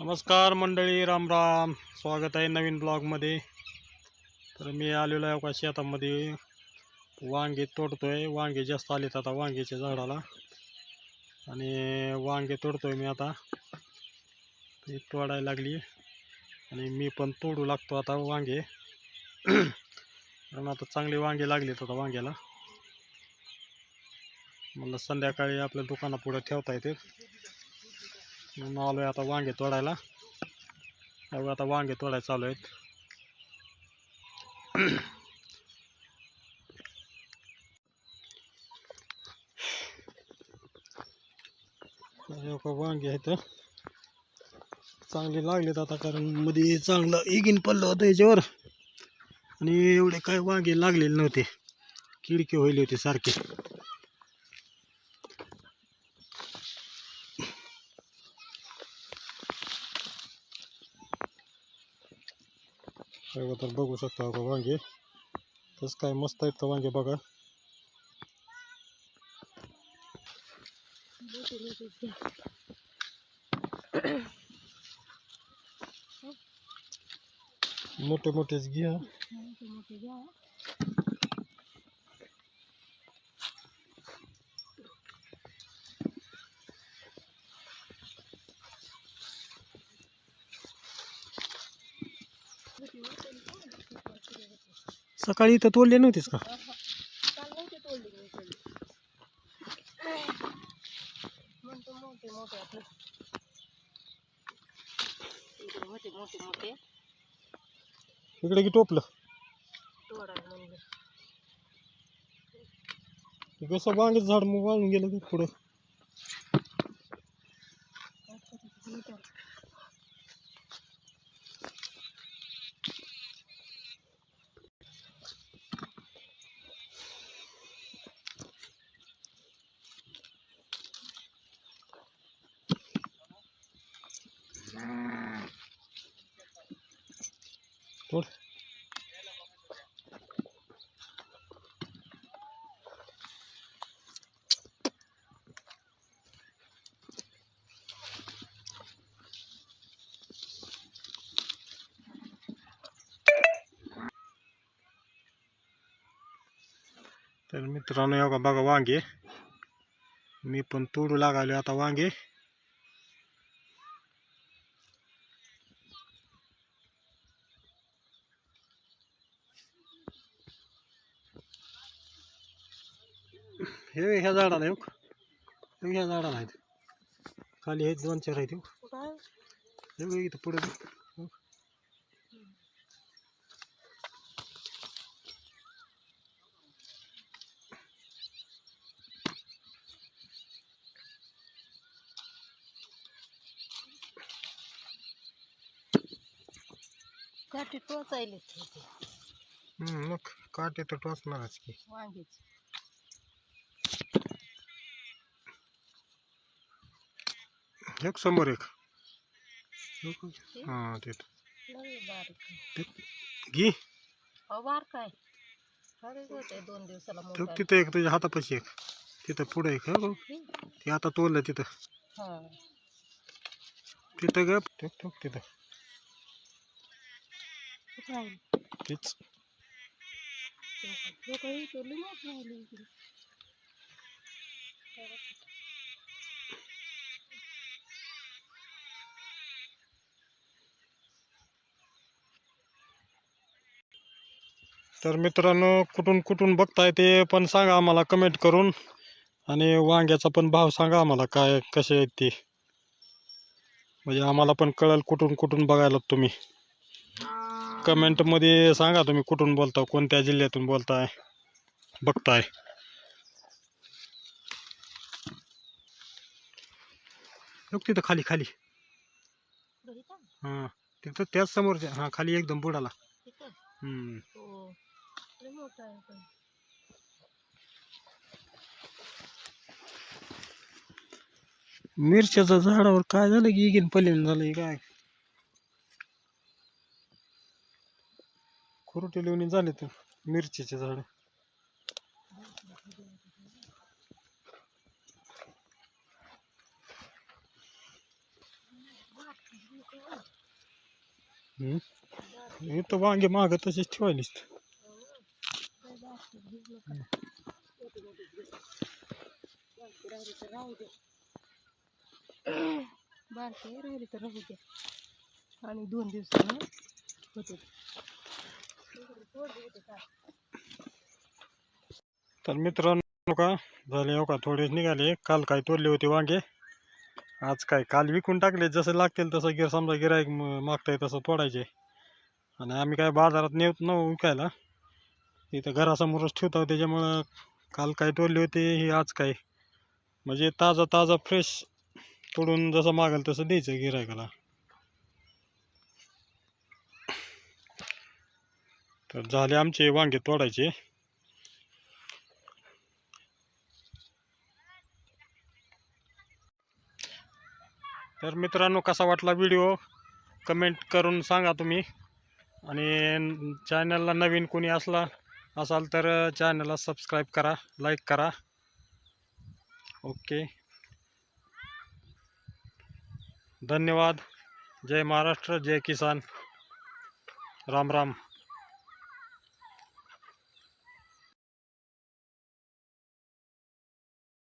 नमस्कार मंडळी राम राम. स्वागत आहे नवीन ब्लॉगमध्ये. तर मी आलेलो आहे एका शेतामध्ये. वांगे तोडतो आहे वांगे जास्त आलेत आता वांग्याच्या झाडाला. आणि वांगे तोडतोय मी आता. ती तोडायला लागली. आणि मी पण तोडू लागतो आता वांगे. कारण आता चांगले वांगे लागलेत आता वांग्याला. म्हणलं संध्याकाळी आपल्या दुकानापुढं ठेवता येते म्हणून आलोय आता वांगे तोडायला. बघा आता वांगे तोडायला चालू आहेत. वांगे आहेत. चांगले लागलेत आता कारण मध्ये चांगलं इगिन पडलं होतं याच्यावर. आणि एवढे काय वांगे लागलेले नव्हते. किडके होईल होते सारखे. बघा तर बघू शकता आता वांगे. तसं काय मस्त आहेत का वांगे बघा. मोठे मोठेच घ्या. सकाळी इथं तोडले नव्हतेच का? इकडे की टोपलं? कसं वांगेच झाड मग वाळून गेलं पुढं. तोड तर मित्रांनो हे बघा बघा वांगे मी पण तोडू लागाले आता वांगे हे ह्या झाडाला हो. हे ह्या झाडाला आहेत. खाली आहेत दोन चार आहेत बघ इथं पुढे काठी टोचायले मग काटे तर टोचणारच की. वांग्याची. एक समोर एक हाँ. ते- घे दोन दिवसाला तो तिथं एक तुझ्या हातापाशी एक तिथं पुढे एक हो ते आता तोडलं तिथं हा तिथं ग ठेक ठेक तिथं कुठं आहे तीच हे काही केली मोठी राहिली इकडे तर मित्रांनो कुठून कुठून बघताय ते पण सांगा आम्हाला कमेंट करून. आणि वांग्याचा पण भाव सांगा आम्हाला काय कसे आहेत ते. म्हणजे आम्हाला पण कळेल कुठून कुठून बघायला तुम्ही. कमेंटमध्ये सांगा तुम्ही कुठून बोलता कोणत्या जिल्ह्यातून बोलताय बघताय. बघ तिथं खाली खाली? हां तिथं त्याच समोरच्या हां खाली एकदम बुडाला. मोठा आहे पण. मिरच्याच्या झाडावर काय झालं की इगिन पलीन झालं काय? खुरटे लिहून झाले तर मिरचीचे झाड. हम्म. इथं वांगे माग तसेच ठेवायलीस बारके राहिले तर राहू द्या. आणि दोन दिवसानं होते. तर मित्रांनो का झाले हो का थोडेच निघाले. काल काय तोडले होते वांगे? आज काय काल विकून टाकले. जसं लागतील तसं गिर समजा गिरायक मागताय तसं तोडायचे. आणि आम्ही काय बाजारात नेत न विकायला. इथं घरासमोरच ठेवतो त्याच्यामुळं काल काय तोडले होते हे आज काय? म्हणजे ताजा ताजा फ्रेश तोडून जसं मागेल तसं द्यायचं गिरायकाला तर झाले आमचे वांगे तोडायचे. तर मित्रांनो कसा वाटला व्हिडिओ? कमेंट करून सांगा तुम्ही. आणि चॅनलला नवीन कोणी असला असाल तो चैनल सबस्क्राईब करा, लाइक करा। ओके। धन्यवाद। जय महाराष्ट्र, जय किसान। राम राम।